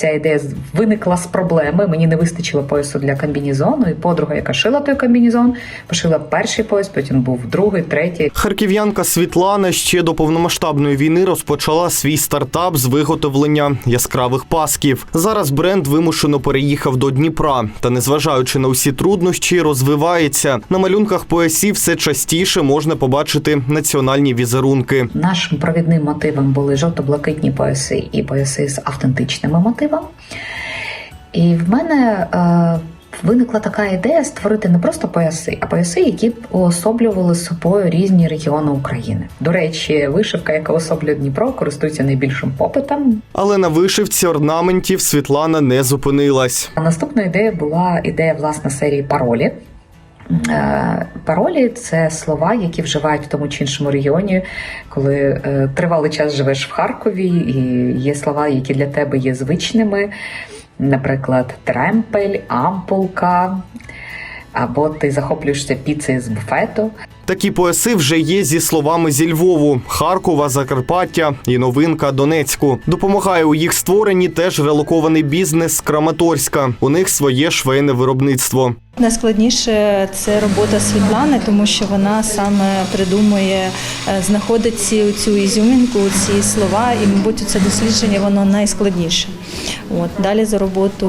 Ця ідея виникла з проблеми. Мені не вистачило поясу для комбінезону, і подруга, яка шила той комбінезон, пошила перший пояс, потім був другий, третій. Харків'янка Світлана ще до повномасштабної війни розпочала свій стартап з виготовлення яскравих пасків. Зараз бренд вимушено переїхав до Дніпра. Та незважаючи на усі труднощі, розвивається. На малюнках поясів все частіше можна побачити національні візерунки. Нашим провідним мотивом були жовто-блакитні пояси і пояси з автентичними мотивами. І в мене е, виникла така ідея створити не просто пояси, а пояси, які б уособлювали собою різні регіони України. До речі, вишивка, яка особлює Дніпро, користується найбільшим попитом. Але на вишивці орнаментів Світлана не зупинилась. А наступна ідея була ідея власне серії паролі. Е, Паролі це слова, які вживають в тому чи іншому регіоні, коли е, тривалий час живеш в Харкові, і є слова, які для тебе є звичними, наприклад, тремпель, ампулка, або ти захоплюєшся піцею з буфету. Такі пояси вже є зі словами зі Львову, Харкова, Закарпаття і новинка Донецьку. Допомагає у їх створенні теж релокований бізнес з Краматорська. У них своє швейне виробництво. Найскладніше це робота Світлани, тому що вона саме придумує, е, знаходить ці, цю ізюмінку, ці слова, і, мабуть, це дослідження воно найскладніше. От далі за роботу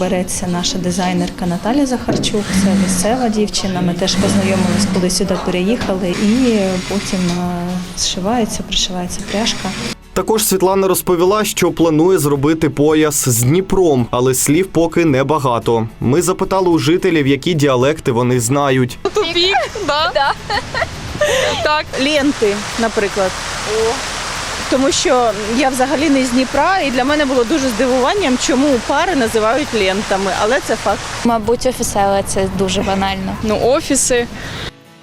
береться наша дизайнерка Наталя Захарчук, це місцева дівчина. Ми теж познайомились, коли сюди переїхали, і потім е, зшивається, пришивається пряжка. Також Світлана розповіла, що планує зробити пояс з Дніпром, але слів поки небагато. Ми запитали у жителів, які діалекти вони знають. Тупік, да? Так. ленти, наприклад. Тому що я взагалі не з Дніпра, і для мене було дуже здивуванням, чому пари називають лентами, але це факт. Мабуть, офісела це дуже банально. Ну, офіси.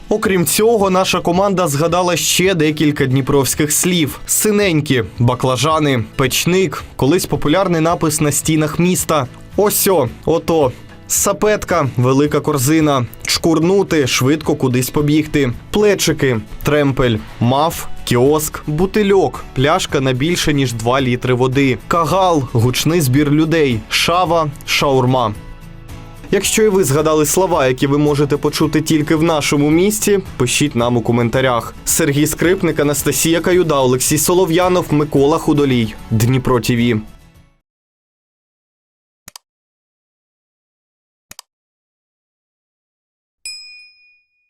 Окрім цього, наша команда згадала ще декілька дніпровських слів: синенькі, баклажани, печник, колись популярний напис на стінах міста. Осьо, ото. Сапетка, велика корзина, шкурнути, швидко кудись побігти, плечики, тремпель, мав, кіоск, бутильок, пляшка на більше ніж 2 літри води, кагал, гучний збір людей, шава, шаурма. Якщо і ви згадали слова, які ви можете почути тільки в нашому місті, пишіть нам у коментарях. Сергій Скрипник, Анастасія Каюда, Олексій Солов'янов, Микола Худолій. Дніпро ТІВІ.